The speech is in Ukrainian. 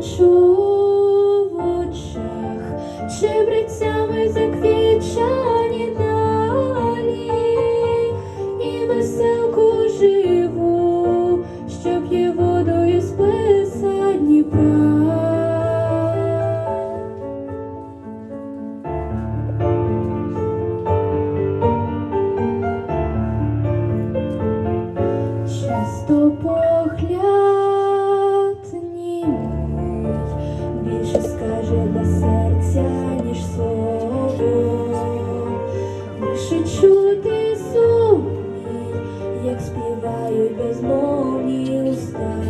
плачу в очах, чебрецями заквічані далі, і живу, що п'є водою списа Дніпра. Погляд ні. stars.